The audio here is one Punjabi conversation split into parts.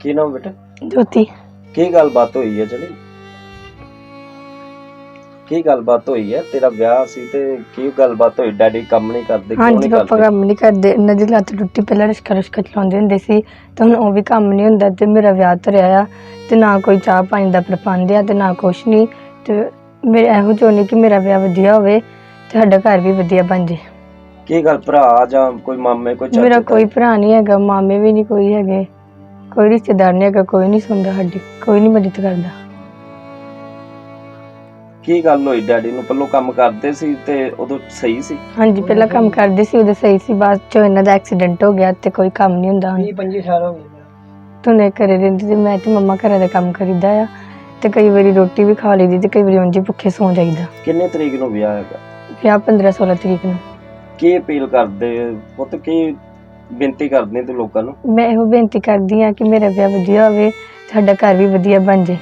ਕੀ ਨਾਮ ਬੇਟਾ? ਜੋਤੀ। ਕੀ ਗੱਲਬਾਤ ਹੋਈ ਹੈ ਜਿਹੜੀ ਕੀ ਗੱਲਬਾਤ ਹੋਈ ਹੈ? ਤੇਰਾ ਵਿਆਹ ਸੀ ਤੇ ਕੀ ਗੱਲਬਾਤ ਹੋਈ? ਡੈਡੀ ਕੰਮ ਨਹੀਂ ਕਰਦੇ ਕਿਉਂ ਹਾਂਜੀ ਨਹੀਂ ਪਾਪਾ ਕਰਦੇ? ਕੰਮ ਨਹੀਂ ਕਰਦੇ। ਇਹਨਾਂ ਦੀ ਲੱਤ ਟੁੱਟੀ ਪਹਿਲਾਂ ਰਿਸ਼ਕਾ ਰਿਸ਼ਕਾ ਚਲਾਉਂਦੇ ਹੁੰਦੇ ਸੀ। ਤੇ ਹੁਣ ਉਹ ਵੀ ਕੰਮ ਨਹੀਂ ਹੁੰਦਾ ਤੇ ਮੇਰਾ ਵਿਆਹ ਧਰਿਆ ਆ। ਤੇ ਨਾ ਕੋਈ ਚਾਹ ਪਾਣੀ ਦਾ ਪ੍ਰਬੰਧ ਆ ਤੇ ਨਾ ਕੁਛ ਨਹੀਂ। ਤੇ ਮੇਰੇ ਇਹੋ ਚਾਹੁੰਦੀ ਕਿ ਮੇਰਾ ਵਿਆਹ ਵਧੀਆ ਹੋਵੇ ਤੇ ਸਾਡਾ ਘਰ ਵੀ ਵਧੀਆ ਬਣ ਜੇ। ਕੀ ਗੱਲ ਭਰਾ ਜਾਂ ਕੋਈ ਮਾਮੇ ਕੋਈ ਚਾਚੇ ਮੇਰਾ? ਕੋਈ ਭਰਾ ਨਹੀਂ ਹੈਗਾ ਮਾਮੇ ਵੀ ਨਹੀਂ ਕੋਈ ਹੈਗੇ। ਕੋਈ ਰਿਸ਼ਤੇਦਾਰ ਨਹੀਂ ਹੈਗਾ ਕੋਈ ਨਹੀਂ ਸੁਣਦਾ ਸਾਡੀ ਕੋਈ ਨਹੀਂ ਮਦਦ ਕਰਦਾ। ਕੀ ਗੱਲ ਹੋਈ ਡੈਡੀ ਨੂੰ ਪੱਲੋ ਕੰਮ ਕਰਦੇ ਸੀ ਤੇ ਉਦੋਂ ਸਹੀ ਸੀ? ਹਾਂਜੀ ਪਹਿਲਾਂ ਕੰਮ ਕਰਦੇ ਸੀ ਉਹਦੇ ਸਹੀ ਸੀ ਬਾਅਦ ਚੋਂ ਇਹਨਾਂ ਦਾ ਐਕਸੀਡੈਂਟ ਹੋ ਗਿਆ ਤੇ ਕੋਈ ਕੰਮ ਨਹੀਂ ਹੁੰਦਾ ਹੁਣ। 25 ਸਾਲ ਹੋ ਗਏ। ਤੁਨੇ ਘਰੇ ਰਹਿੰਦੀ ਤੇ ਮੈਂ ਤੇ ਮੰਮਾ ਘਰਾਂ ਦਾ ਕੰਮ ਕਰੀਦਾ ਆ ਤੇ ਕਈ ਵਾਰੀ ਰੋਟੀ ਵੀ ਖਾ ਲਈਦੀ ਤੇ ਕਈ ਵਾਰੀ ਉਂਝ ਹੀ ਭੁੱਖੇ ਸੌਂ ਜਾਈਦਾ। ਕਿੰਨੇ ਤਰੀਕ ਨੂੰ ਵਿਆਹ ਹੈਗਾ? ਵਿਆਹ 15 16 ਤਰੀਕ ਨੂੰ। ਕੀ ਅਪੀਲ ਕਰਦੇ? ਪੁੱਤ ਕੀ ਬੇਨਤੀ ਕਰਦੇ ਤੂੰ ਲੋਕਾਂ ਨੂੰ। ਮੈਂ ਇਹੋ ਬੇਨਤੀ ਕਰਦੀ ਆ ਕਿ ਮੇਰਾ ਵਿਆਹ ਵਧੀਆ ਹੋਵੇ ਸਾਡਾ ਘਰ ਵੀ ਵਧੀਆ ਬਣ ਜੇ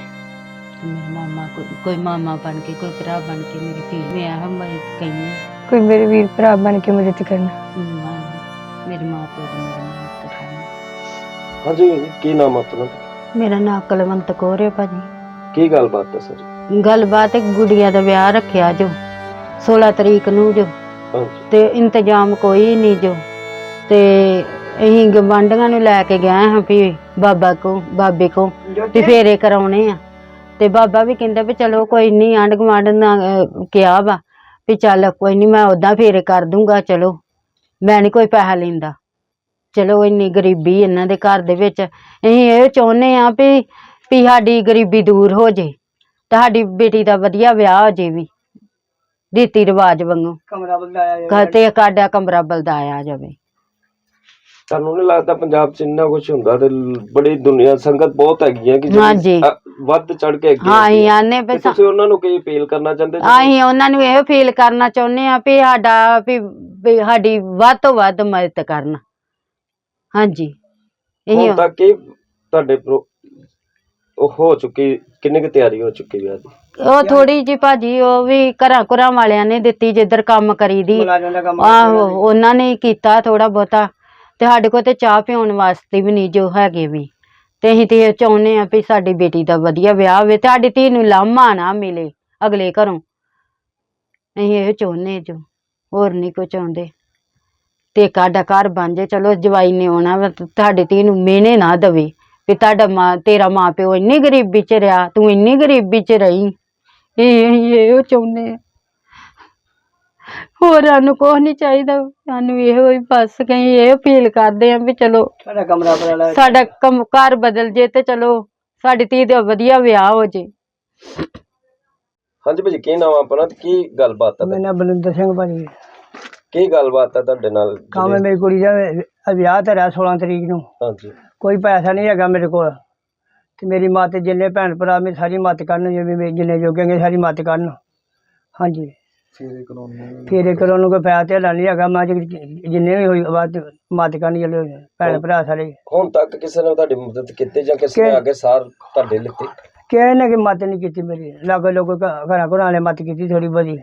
ਮੇਰੇ ਮਾਮਾ ਕੋਈ ਕੋਈ ਮਾਮਾ ਬਣ ਕੇ ਕੋਈ ਭਰਾ ਬਣ ਕੇ ਮੇਰੀ ਧੀ ਮੈਂ ਆਹ ਮਦਦ ਕਹਿੰਦੀ ਕੋਈ ਮੇਰੇ ਵੀਰ ਭਰਾ ਬਣ ਕੇ ਮਦਦ ਕਰਨ। ਮੇਰੇ ਮਾਂ ਪਿਓ ਦੀ ਮੇਰੀ ਮਦਦ ਕਰਨ। ਹਾਂਜੀ ਕੀ ਨਾਮ ਆ ਆਪਣਾ? ਮੇਰਾ ਨਾਂ ਕੁਲਵੰਤ ਕੌਰ ਹੈ ਭਾਜੀ। ਕੀ ਗੱਲਬਾਤ ਹੈ ਸਰ? ਗੱਲਬਾਤ ਹੈ ਗੁੜੀਆ ਦਾ ਵਿਆਹ ਰੱਖਿਆ ਜੋ 16 ਤਰੀਕ ਨੂੰ ਜੋ। ਹਾਂਜੀ। ਤੇ ਇੰਤਜ਼ਾਮ ਕੋਈ ਨਹੀਂ ਜੋ। ਤੇ ਅਸੀਂ ਗਵਾਂਢੀਆਂ ਨੂੰ ਲੈ ਕੇ ਗਏ ਹਾਂ ਵੀ ਬਾਬਾ ਕੋ ਬਾਬੇ ਕੋ ਵੀ ਫੇਰੇ ਕਰਾਉਣੇ ਆ। ਤੇ ਬਾਬਾ ਵੀ ਕਹਿੰਦਾ ਵੀ ਚਲੋ ਕੋਈ ਨਹੀਂ ਆਂਢ ਗੁਆਂਢ ਨਾ ਅਹ, ਕਿਹਾ ਵਾ ਵੀ ਚੱਲ ਕੋਈ ਨਹੀਂ ਮੈਂ ਉਦਾਂ ਫੇਰੇ ਕਰ ਦੂੰਗਾ ਚਲੋ। ਮੈਂ ਨਹੀਂ ਕੋਈ ਪੈਸਾ ਲੈਂਦਾ। ਚਲੋ ਇੰਨੀ ਗਰੀਬੀ ਇਹਨਾਂ ਦੇ ਘਰ ਦੇ ਵਿੱਚ। ਅਸੀਂ ਇਹ ਚਾਹੁੰਦੇ ਆ ਵੀ ਵੀ ਸਾਡੀ ਗਰੀਬੀ ਦੂਰ ਹੋ ਜੇ ਤੇ ਸਾਡੀ ਬੇਟੀ ਦਾ ਵਧੀਆ ਵਿਆਹ ਹੋ ਜੇ ਵੀ ਰੀਤੀ ਰਿਵਾਜ ਵਾਂਗੂ। ਕਮਰਾ ਬਦਲਾਇਆ ਤੇ ਸਾਡਾ ਕਮਰਾ ਬਲਦਾਇਆ ਜਾਵੇ। ਤੁਹਾਨੂੰ ਨਹੀਂ ਲੱਗਦਾ ਪੰਜਾਬ 'ਚ ਇੰਨਾ ਕੁਝ ਹੁੰਦਾ ਤੇ ਬੜੀ ਦੁਨੀਆ ਸੰਗਤ ਬਹੁਤ ਹੈਗੀ ਹੈ ਕਿ ਜਿਹੜੀ, ਹਾਂਜੀ। ਅ, ਵੱਧ ਚੜ ਕੇ ਹਾਂ ਅਸੀਂ। ਆਨੇ ਤੇ ਤੁਸੀਂ ਉਹਨਾਂ ਨੂੰ ਕੀ ਅਪੀਲ ਕਰਨਾ ਚਾਹੁੰਦੇ ਜੀ? ਅਸੀਂ ਉਹਨਾਂ ਨੂੰ ਇਹ ਫੀਲ ਕਰਨਾ ਚਾਹੁੰਦੇ ਆ ਵੀ ਸਾਡਾ ਵੀ ਵੀ ਸਾਡੀ ਵੱਧ ਤੋਂ ਵੱਧ ਮਦਦ ਕਰਨ। ਹਾਂਜੀ। ਇਹ ਹੁਣ ਤੱਕ ਕੀ ਤੁਹਾਡੇ ਪ੍ਰੋ- ਉਹ ਹੋ ਚੁੱਕੀ ਕਿੰਨੀ ਕੁ ਤਿਆਰੀ ਹੋ ਚੁੱਕੀ ਵਿਆਹ ਦੀ ਉਹ ਥੋੜੀ ਜੀ ਭਾਜੀ ਉਹ ਵੀ ਘਰਾਂ ਘਰਾਂ ਵਾਲਿਆਂ ਨੇ ਦਿੱਤੀ ਜਿੱਧਰ ਕੰਮ ਕਰੀਦੀ। ਆਹੋ ਉਹਨਾਂ ਨੇ ਹੀ ਕੀਤਾ ਥੋੜਾ ਬਹੁਤਾ। ਤੇ ਸਾਡੇ ਕੋਲ ਤੇ ਚਾਹ ਪਿਉਣ ਵਾਸਤੇ ਵੀ ਨਹੀਂ ਜੋ ਹੈਗੇ ਵੀ। ਤੇ ਅਸੀਂ ਤੇ ਇਹ ਚਾਹੁੰਦੇ ਆ ਵੀ ਸਾਡੀ ਬੇਟੀ ਦਾ ਵਧੀਆ ਵਿਆਹ ਹੋਵੇ ਤੇ ਸਾਡੀ ਧੀ ਨੂੰ ਲਾਮਾ ਨਾ ਮਿਲੇ ਅਗਲੇ ਘਰੋਂ। ਅਸੀਂ ਇਹ ਚਾਹੁੰਦੇ ਜੋ, ਹੋਰ ਨਹੀਂ ਕੁਝ ਚਾਹੁੰਦੇ ਤੇ ਸਾਡਾ ਘਰ ਬਣ ਜੇ ਚਲੋ ਜਵਾਈ ਨੇ ਆਉਣਾ ਵਾ ਤੇ ਤੁਹਾਡੀ ਧੀ ਨੂੰ ਮਿਹਨੇ ਨਾ ਦਵੇ ਵੀ ਤੁਹਾਡਾ ਮਾਂ, ਤੇਰਾ ਮਾਂ ਪਿਓ ਇੰਨੀ ਗਰੀਬੀ ਚ ਰਿਹਾ, ਤੂੰ ਇੰਨੀ ਗਰੀਬੀ ਚ ਰਹੀ। ਇਹ ਅਸੀਂ ਇਹੋ ਚਾਹੁੰਦੇ ਆ ਹੋਰ ਸਾਨੂੰ ਕੁਛ ਨਹੀਂ ਚਾਹੀਦਾ। ਸਾਨੂੰ ਇਹੋ ਹੀ ਬਸ ਕਹੀਂ ਇਹ ਅਪੀਲ ਕਰਦੇ ਆ ਵੀ ਚਲੋ ਸਾਡਾ ਕਮਰਾ ਬਦਲਾਇਆ ਸਾਡਾ ਕੰਮ ਘਰ ਬਦਲ ਜੇ ਤੇ ਚਲੋ ਸਾਡੀ ਧੀ ਦਾ ਵਧੀਆ ਵਿਆਹ ਹੋ ਜੇ। ਹਾਂਜੀ ਭਾਜੀ ਕੀ ਨਾਮ ਆ ਆਪਣਾ ਤੇ ਕੀ ਗੱਲਬਾਤ ਆ ਮੇਰਾ ਨਾਮ ਬਲਿੰਦਰ ਸਿੰਘ ਭਾਜੀ। ਕੀ ਗੱਲਬਾਤ ਆ ਤੁਹਾਡੇ ਨਾਲ? ਕੰਮ ਜਿਹੜੀ- ਮੇਰੀ ਕੁੜੀ ਦਾ ਵਿ- ਵਿਆਹ ਧਰਿਆ 16 ਤਰੀਕ ਨੂੰ। ਹਾਂਜੀ। ਕੋਈ ਪੈਸਾ ਨਹੀਂ ਹੈਗਾ ਮੇਰੇ ਕੋਲ। ਤੇ ਮੇਰੀ ਮਾਂ ਤੇ ਜਿੰਨੇ ਭੈਣ ਭਰਾ ਮੇਰੀ ਸਾਰੀ ਮਦਦ ਕਰਨ ਜਿਵੇਂ ਵੀ ਜਿੰਨੇ ਜੋਗेंगे ਸਾਰੀ ਮਦਦ ਕਰਨ। ਹਾਂਜੀ। ਫੇਰੇ ਕਰਾਉਣ ਨੂੰ ਕੋਈ ਪੈਸਾ ਨਹੀਂ ਹੈਗਾ ਮੈਂ ਜਿ- ਜਿੰਨੇ ਵੀ ਹੋਈ ਬਾਤ ਮਦਦ ਕਰਨ ਚਲੋ ਭੈਣ ਭਰਾ ਸਾਰੇ। ਹੁਣ ਤੱਕ ਕਿਸੇ ਨੇ ਤੁਹਾਡੀ ਮਦਦ ਕੀਤੀ ਜਾਂ ਕਿਸੇ ਨੇ ਕਿ- ਅੱਗੇ ਸਾਰ ਤੁਹਾਡੇ ਲਿੱਤੇ? ਕਿਸੇ ਨੇ ਕਿ ਮਦਦ ਨਹੀਂ ਕੀਤੀ ਮੇਰੀ। ਲਾਗੇ ਲੋਕ ਘਰਾਂ ਘਰਾਂ ਵਾਲੇ ਮਦਦ ਕੀਤੀ ਥੋੜੀ ਬਹੁਤੀ।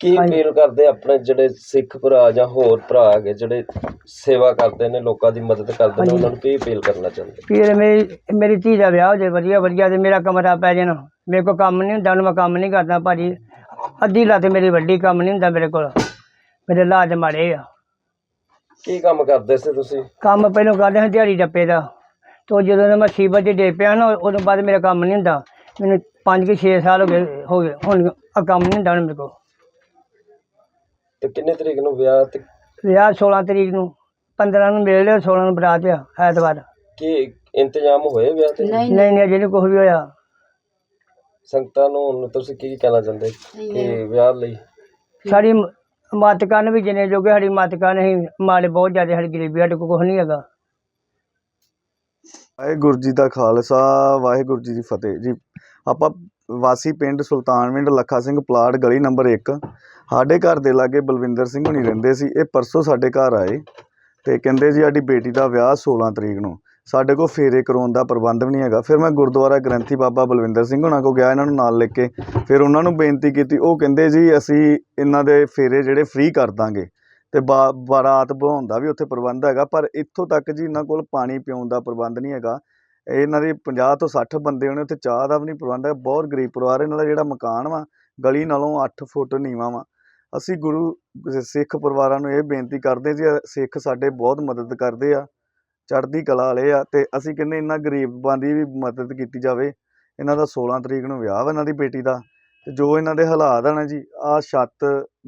ਕੀ। ਅਪੀਲ ਕਰਦੇ ਆਪਣੇ ਜਿਹੜੇ ਸਿੱਖ ਭਰਾ ਜਾਂ ਹੋਰ ਭਰਾ ਹੈਗੇ ਜਿਹੜੇ ਸੇਵਾ ਕਰਦੇ ਨੇ ਲੋਕਾਂ ਦੀ ਮਦਦ ਕਰਦੇ ਨੇ। ਉਹਨਾਂ ਨੂੰ ਕੀ ਅਪੀਲ ਕਰਨਾ ਚਾਹੁੰਦੇ? ਫਿਰ ਮੇਰੀ ਮੇਰੀ ਧੀ ਦਾ ਵਿਆਹ ਹੋ ਜਾਏ ਵਧੀਆ ਵਧੀਆ ਤੇ ਮੇਰਾ ਕਮਰਾ ਪੈ ਜਾਣਾ। ਮੇਰੇ ਕੋਲ ਕੰਮ ਨਹੀਂ ਹੁੰਦਾ ਹੁਣ ਮੈਂ ਕੰਮ ਨਹੀਂ ਕਰਦਾ ਭਾਜੀ। ਅੱਧੀ ਲੱਤ ਮੇਰੀ ਵੱਡੀ ਕੰਮ ਨਹੀਂ ਹੁੰਦਾ ਮੇਰੇ ਕੋਲ। ਮੇਰੇ ਲਾਜ ਮਾੜੇ ਆ। ਕੀ ਕੰਮ ਕਰਦੇ ਸੀ ਤੁਸੀਂ? ਕੰਮ ਪਹਿਲਾਂ ਕਰਦੇ ਹਾਂ ਦਿਹਾੜੀ ਡੱਪੇ ਦਾ। ਤੋਂ ਜਦੋਂ ਦਾ ਮੈਂ ਸੀਬਤ 'ਚ ਡੇ ਪਿਆ ਨਾ ਉਦੋਂ ਬਾਅਦ ਮੇਰਾ ਕੰਮ ਨਹੀਂ ਹੁੰਦਾ। ਮੈਨੂੰ 5 ਕਿ 6 ਸਾਲ ਹੋ ਗਏ ਹੋ ਗਏ ਹੁਣ ਆ ਕੰਮ ਨਹੀਂ ਹੁੰਦਾ ਹੁਣ ਮੇਰੇ ਕੋਲ। ਤੇ ਕਿੰਨੇ ਤਰੀਕ ਨੂੰ ਵਿਆਹ ਤੇ? ਵਿਆਹ 16 ਤਰੀਕ ਨੂੰ। 15 ਨੂੰ ਮਿਲ ਲਿਓ 16 ਨੂੰ ਬਰਾਤ ਆ ਐਤਵਾਰ। ਕੀ ਇੰਤਜ਼ਾਮ ਹੋਏ ਵਿਆਹ ਤੇ? ਨਹੀਂ ਨਹੀਂ ਅਜੇ ਨਹੀਂ ਕੁਛ ਵੀ ਹੋਇਆ। ਸੰਗਤਾਂ ਨੂੰ ਹੁਣ ਤੁਸੀਂ ਕੀ ਕਹਿਣਾ ਚਾਹੁੰਦੇ ਕਿ ਵਿਆਹ ਲਈ? ਸਾਡੀ ਮ- ਮਦਦ ਕਰਨ ਵੀ ਜਿੰਨੇ ਜੋਗੇ ਸਾਡੀ ਕਰਨ ਅਸੀਂ ਮਾੜੇ ਬਹੁਤ ਜ਼ਿਆਦਾ ਸਾਡੀ ਗਰੀਬੀ ਸਾਡੇ ਕੋਲ ਕੁਛ ਨਹੀਂ ਹੈਗਾ। ਵਾਹਿਗੁਰੂ ਜੀ ਦਾ ਖਾਲਸਾ ਵਾਹਿਗੁਰੂ ਜੀ ਦੀ ਫਤਿਹ। ਜੀ ਆਪਾਂ ਵਾਸੀ ਪਿੰਡ ਸੁਲਤਾਨਵਿੰਡ ਲੱਖਾ ਸਿੰਘ ਪਲਾਟ ਗਲੀ ਨੰਬਰ 1 ਸਾਡੇ ਘਰ ਦੇ ਲਾਗੇ ਬਲਵਿੰਦਰ ਸਿੰਘ ਹੁਣੀ ਰਹਿੰਦੇ ਸੀ। ਇਹ ਪਰਸੋਂ ਸਾਡੇ ਘਰ ਆਏ ਤੇ ਕਹਿੰਦੇ ਜੀ ਸਾਡੀ ਬੇਟੀ ਦਾ ਵਿਆਹ 16 ਤਰੀਕ ਨੂੰ। ਸਾਡੇ ਕੋਲ ਫੇਰੇ ਕਰਾਉਣ ਦਾ ਪ੍ਰਬੰਧ ਵੀ ਨਹੀਂ ਹੈਗਾ। ਫਿਰ ਮੈਂ ਗੁਰਦੁਆਰਾ ਗ੍ਰੰਥੀ ਬਾਬਾ ਬਲਵਿੰਦਰ ਸਿੰਘ ਹੁਣਾਂ ਕੋ ਗਿਆ, ਇਹਨਾਂ ਨੂੰ ਨਾਲ ਲੈ ਕੇ। ਫਿਰ ਉਹਨਾਂ ਨੂੰ ਬੇਨਤੀ ਕੀਤੀ, ਉਹ ਕਹਿੰਦੇ ਜੀ, ਅਸੀਂ ਇਹਨਾਂ ਦੇ ਫੇਰੇ ਜਿਹੜੇ ਫ੍ਰੀ ਕਰ ਦਾਂਗੇ। ਤੇ ਬਾ- ਬਾਰਾਤ ਬਹਾਉਣ ਦਾ ਵੀ ਉੱਥੇ ਪ੍ਰਬੰਧ ਹੈਗਾ, ਪਰ ਇੱਥੋਂ ਤੱਕ ਜੀ ਇਹਨਾਂ ਕੋਲ ਪਾਣੀ ਪਿਉਣ ਦਾ ਪ੍ਰਬੰਧ ਨਹੀਂ ਹੈਗਾ। ਇਹਨਾਂ ਦੇ 50 ਤੋਂ 60 ਬੰਦੇ ਹੋਣੇ, ਉੱਥੇ ਚਾਹ ਦਾ ਵੀ ਨਹੀਂ ਪ੍ਰਬੰਧ ਹੈ। ਬਹੁਤ ਗਰੀਬ ਪਰਿਵਾਰ ਇਹਨਾਂ ਦਾ ਜਿਹੜਾ ਮਕਾਨ ਵਾ, ਗਲੀ ਨਾਲੋਂ 8 ਫੁੱਟ ਨੀਵਾਂ ਵਾ। ਅਸੀਂ ਗੁਰੂ ਸਿੱਖ ਪਰਿਵਾਰਾਂ ਨੂੰ ਇਹ ਬੇਨਤੀ ਕਰਦੇ ਜੀ ਸਿੱਖ ਸਾਡੇ ਬਹੁਤ ਮਦਦ ਕਰਦੇ ਆ। ਚੜ੍ਹਦੀ ਕਲਾ ਵਾਲੇ ਆ ਤੇ ਅਸੀਂ ਕਹਿੰਦੇ ਇਹਨਾਂ ਗਰੀਬਾਂ ਦੀ ਵੀ ਮਦਦ ਕੀਤੀ ਜਾਵੇ। ਇਹਨਾਂ ਦਾ 16 ਤਰੀਕ ਨੂੰ ਵਿਆਹ ਵਾ ਇਹਨਾਂ ਦੀ ਬੇਟੀ ਦਾ ਤੇ ਜੋ ਇਹਨਾਂ ਦੇ ਹਾਲਾਤ ਆ ਨਾ ਜੀ ਆ ਛੱਤ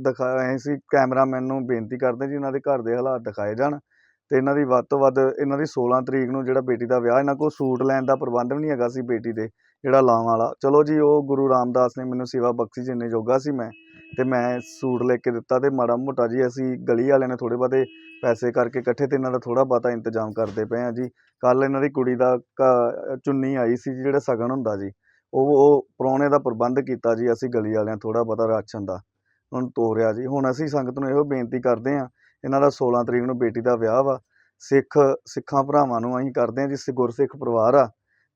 ਦਿਖਾਏ ਸੀ ਕੈਮਰਾਮੈਨ ਨੂੰ ਬੇਨਤੀ ਕਰਦੇ ਜੀ ਇਹਨਾਂ ਦੇ ਘਰ ਦੇ ਹਾਲਾਤ ਦਿਖਾਏ ਜਾਣ ਤੇ ਇਹਨਾਂ ਦੀ ਵੱਧ ਤੋਂ ਵੱਧ ਇਹਨਾਂ ਦੀ 16 ਤਰੀਕ ਨੂੰ ਜਿਹੜਾ ਬੇਟੀ ਦਾ ਵਿਆਹ, ਇਹਨਾਂ ਕੋਲ ਸੂਟ ਲੈਣ ਦਾ ਪ੍ਰਬੰਧ ਵੀ ਨਹੀਂ ਹੈਗਾ ਸੀ ਬੇਟੀ ਦੇ। ਜਿਹੜਾ ਲਾਉਣ ਵਾਲਾ। ਚਲੋ ਜੀ ਉਹ ਗੁਰੂ ਰਾਮਦਾਸ ਨੇ ਮੈਨੂੰ ਸੇਵਾ ਬਖਸ਼ੀ ਜਿੰਨੇ ਜੋਗਾ ਸੀ ਮੈਂ ਤੇ ਮੈਂ ਸੂਟ ਲੈ ਕੇ ਦਿੱਤਾ ਤੇ ਮਾੜਾ ਮੋਟਾ ਜੀ ਅਸੀਂ ਗਲੀ ਵਾਲਿਆਂ ਨੇ ਥੋੜੇ ਬਹੁਤੇ ਪੈਸੇ ਕਰਕੇ ਇਕੱਠੇ ਤੇ ਇਹਨਾਂ ਦਾ ਥੋੜਾ ਬਹੁਤਾ ਇੰਤਜ਼ਾਮ ਕਰਦੇ ਪਏ ਆ ਜੀ। ਕੱਲ ਇਹਨਾਂ ਦੀ ਕੁੜੀ ਦਾ ਕ- ਚੁੰਨੀ ਆਈ ਸੀ ਜੀ, ਜਿਹੜਾ ਸਗਨ ਹੁੰਦਾ ਜੀ ਉਹ ਉਹ ਪ੍ਰਾਹੁਣੇ ਦਾ ਪ੍ਰਬੰਧ ਕੀਤਾ ਜੀ ਅਸੀਂ ਗਲੀ ਵਾਲਿਆਂ ਥੋੜਾ ਬਹੁਤਾ ਰਾਸ਼ਨ ਦਾ। ਹੁਣ ਤੋਰਿਆ ਜੀ। ਹੁਣ ਅਸੀਂ ਸੰਗਤ ਨੂੰ ਇਹੋ ਬੇਨਤੀ ਕਰਦੇ ਆ ਇਹਨਾਂ ਦਾ 16 ਤਰੀਕ ਨੂੰ ਬੇਟੀ ਦਾ ਵਿਆਹ ਵਾ। ਸਿੱਖ ਸਿੱਖਾਂ ਭਰਾਵਾਂ ਨੂੰ ਅਸੀਂ ਕਰਦੇ ਆ ਜੀ ਗੁਰਸਿੱਖ ਪਰਿਵਾਰ ਆ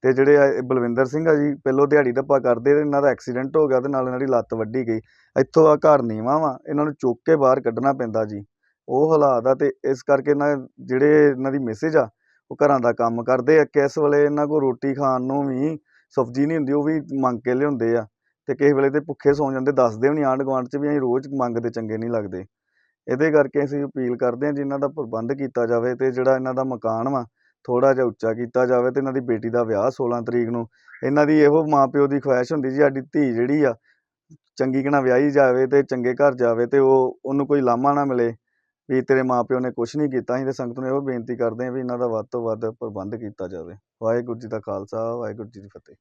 ਤੇ ਜਿਹੜੇ ਆ ਬਲਵਿੰਦਰ ਸਿੰਘ ਆ ਜੀ, ਪਹਿਲੋਂ ਦਿਹਾੜੀ ਧੱਪਾ ਕਰਦੇ ਤੇ ਇਹਨਾਂ ਦਾ ਐਕਸੀਡੈਂਟ ਹੋ ਗਿਆ ਤੇ ਨਾਲ ਇਹਨਾਂ ਦੀ ਲੱਤ ਵੱਢੀ ਗਈ। ਇੱਥੋਂ ਆ ਘਰ ਨੀਵਾਂ ਵਾ, ਇਹਨਾਂ ਨੂੰ ਚੁੱਕ ਕੇ ਬਾਹਰ ਕੱਢਣਾ ਪੈਂਦਾ ਜੀ। ਉਹ ਹਾਲਾਤ ਆ ਤੇ ਇਸ ਕਰਕੇ ਇਹਨਾਂ ਜਿਹੜੇ ਇਹਨਾਂ ਦੀ ਮੈਸੇਜ ਆ, ਉਹ ਘਰਾਂ ਦਾ ਕੰਮ ਕਰਦੇ ਆ। ਕਿਸ ਵੇਲੇ ਇਹਨਾਂ ਕੋਲ ਰੋਟੀ ਖਾਣ ਨੂੰ ਵੀ ਸਬਜ਼ੀ ਨਹੀਂ ਹੁੰਦੀ, ਉਹ ਵੀ ਮੰਗ ਕੇ ਲਿਆਉਂਦੇ ਆ। ਤੇ ਕਿਸੇ ਵੇਲੇ ਤੇ ਭੁੱਖੇ ਸੌਂ ਜਾਂਦੇ, ਦੱਸਦੇ ਵੀ ਨਹੀਂ ਆਂਢ ਗੁਆਂਢ 'ਚ ਵੀ ਅਸੀਂ ਰੋਜ਼ ਮੰਗਦੇ, ਚੰਗੇ ਨਹੀਂ ਲੱਗਦੇ। ਇਹਦੇ ਕਰਕੇ ਅਸੀਂ ਅਪੀਲ ਕਰਦੇ ਹਾਂ ਜੀ ਇਹਨਾਂ ਦਾ ਪ੍ਰਬੰਧ ਕੀਤਾ ਜਾਵੇ ਤੇ ਜਿਹੜਾ ਇਹਨਾਂ ਦਾ ਮਕਾਨ ਵਾ ਥੋੜਾ ਜਿਹਾ ਉੱਚਾ ਕੀਤਾ ਜਾਵੇ ਤੇ ਇਹਨਾਂ ਦੀ ਬੇਟੀ ਦਾ ਵਿਆਹ 16 ਤਰੀਕ ਨੂੰ। ਇਹਨਾਂ ਦੀ ਇਹੋ ਮਾਪਿਓ ਦੀ ਖੁਆਇਸ਼ ਹੁੰਦੀ ਜੀ ਸਾਡੀ ਧੀ ਜਿਹੜੀ ਆ, ਚੰਗੀ ਕਣਾ ਵਿਆਹੀ ਜਾਵੇ ਤੇ ਚੰਗੇ ਘਰ ਜਾਵੇ ਤੇ ਉਹ, ਉਹਨੂੰ ਕੋਈ ਲਾਮਾ ਨਾ ਮਿਲੇ ਵੀ ਤੇਰੇ ਮਾਪਿਓ ਨੇ ਕੁਝ ਨਹੀਂ ਕੀਤਾ। ਅਸੀਂ ਤੇ ਸੰਗਤ ਨੂੰ ਇਹੋ ਬੇਨਤੀ ਕਰਦੇ ਹਾਂ ਵੀ ਇਹਨਾਂ ਦਾ ਵੱਧ ਤੋਂ ਵੱਧ ਪ੍ਰਬੰਧ ਕੀਤਾ ਜਾਵੇ। ਵਾਹਿਗੁਰੂ ਜੀ ਦਾ ਖਾਲਸਾ, ਵਾਹਿਗੁਰੂ ਜੀ ਦੀ ਫਤਿਹ।